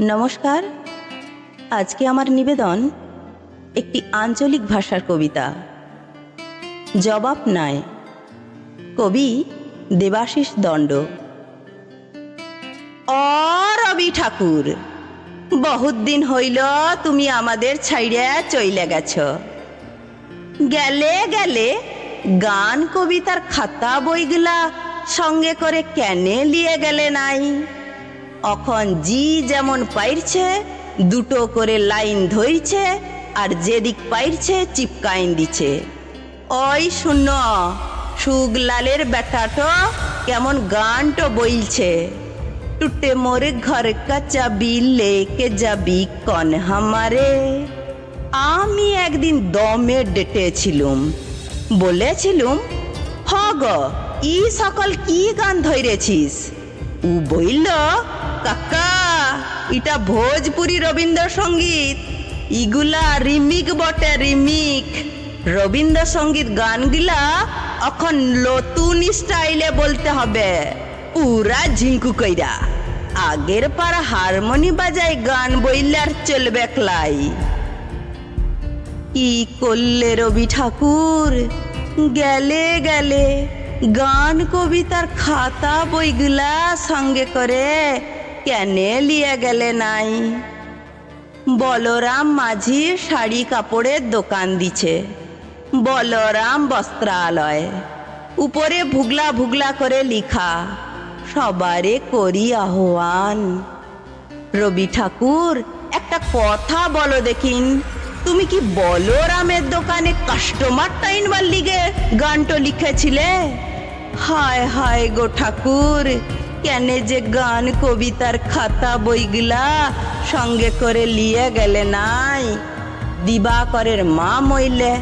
নমস্কার। আজকে আমার নিবেদন একটি আঞ্চলিক ভাষার কবিতা। জবাব নাই। কবি দেবাশিস দণ্ড। অ রবি ঠাকুর, বহুত দিন হইল তুমি আমাদের ছাইড়ে চইলে গেছ। গেলে গেলে গান কবিতার খাতা বইগুলা সঙ্গে করে কেনে লিয়ে গেলে নাই। অখন জি যেমন পাইরছে, দুটো করে লাইন ধরছে আর যেদিক পাইরছে চিপকাইন দিছে। ওই শূন্য, সুগলালের বেটাটো কেমন গানটো বইলছে। টুটে মোরে ঘর কা চাবি লেকে যাবি কন হামারে। আমি একদিন দমে ডেটেছিলুম, বলেছিলুম হ গ ই সকল কি গান ধরেছিস উ বইল কাকা, এটা ভোজপুরি রবীন্দ্রসঙ্গীত। ইগুলা রিমিক বটে, রিমিক। রবীন্দ্রসঙ্গীত গানগুলা এখন নতুন স্টাইলে বলতে হবে। পুরা ঝিঙ্কু কইরা। আগের পার হারমোনি বাজাই গান বইলার চলবে ক্লাই। কি করলে রবি ঠাকুর? গেলে গেলে গান কবিতার খাতা বইগুলা সঙ্গে করে কেনে লিয়ে গেলে নাই। বলরাম মাঝি শাড়ি কাপড়ের দোকান দিছে। বলরাম বস্ত্রালয়। উপরে ভুগলা ভুগলা করে লিখা, সবারে করি আহ্বান। রবি ঠাকুর, একটা কথা বলো দেখিন, তুমি কি বলরামের দোকানে কাস্টমার টাইনবার লিগে গানটো লিখেছিলে? হায় হায় গো ঠাকুর কেনে যে গান কবিতার খাতা বইগুলা সঙ্গে করে লিয়ে গেলে নাই। দিবাকরের মা মইলে,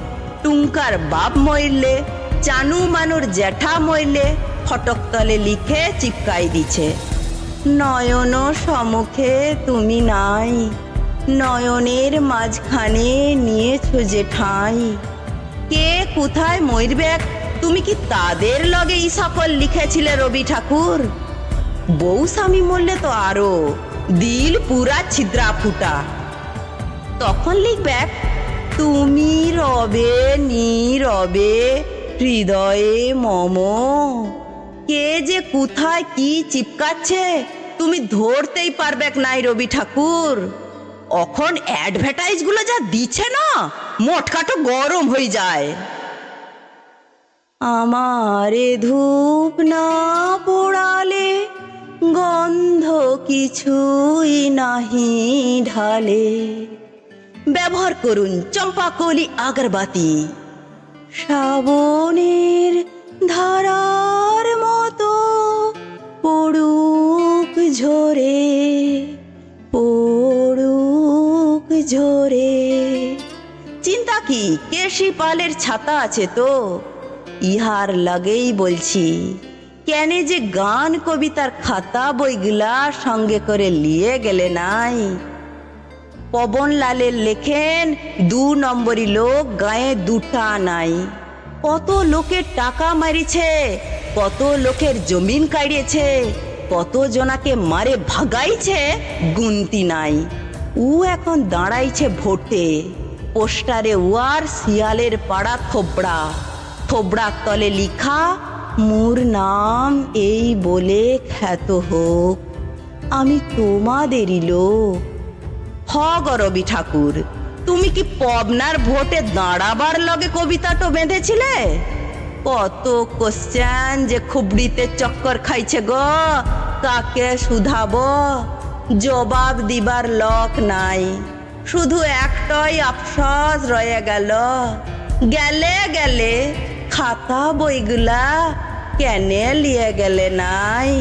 টুঙ্কার বাপ মইলে, চানু মানুর জ্যাঠা মইলে ফটক তলে লিখে চিপকাই দিছে। নয়ন সমুখে তুমি নাই, নয়নের মাঝখানে নিয়েছো যে ঠাঁই। কে কোথায় মরবে তুমি কি তাদের লগে ই সকল লিখেছিলে রবি ঠাকুর? বউ স্বামী মরলে তো আরও। দিল পুরা ছিদ্রা ফুটা তখন লিখবে, তুমি রবে, নি রবে, হৃদয়ে মম। কে যে কোথায় কি চিপকাচ্ছে, তুমি ধরতেই পারবে নাই রবি ঠাকুর। এখন অ্যাডভার্টাইজগুলো যা দিচ্ছে না মোটকাটো গরম হয়ে যায়। আমারে ধূপ না গন্ধ কিছুই নাহি ঢালে। ব্যবহার করুন চম্পাকলি আগরবাতি। শ্রাবণের ধারার মতো পড়ুক ঝরে পড়ুক ঝরে। চিন্তা কি কেশি পালের ছাতা আছে তো? ইহার লাগেই বলছি। কেনে যে গান কবিতার খাতা বইগুলা সঙ্গে করে লিয়ে গেলে নাই? পবন লালের লেখেন, দু নম্বরই লোক গায়ে দুটা নাই। কত লোকের টাকা মারিছে, কত লোকের জমিন কাড়িয়েছে, কত জনাকে মারে ভাগাইছে, গুনতি নাই। উ এখন দাঁড়াইছে ভোটে, পোস্টারে ওয়ার, শিয়ালের পাড়া থোবড়া। থোবড়ার তলে লিখা মোর নাম এই বলে খ্যাত হোক, আমি তোমাদেরই লোক। হ গরবি ঠাকুর, তুমি কি পবনার ভোটে দাঁড়াবার লগে কবিতাটো বেঁধেছিলে? কত কোশ্চেন যে খুবড়িতে চক্কর খাইছে গো, কাকে শুধাব? জবাব দিবার লক নাই, শুধু একটাই আফসোস রয়ে গেল। গেলে গেলে খাতা বইগুলা কেনে লিয়ে গেলে নাই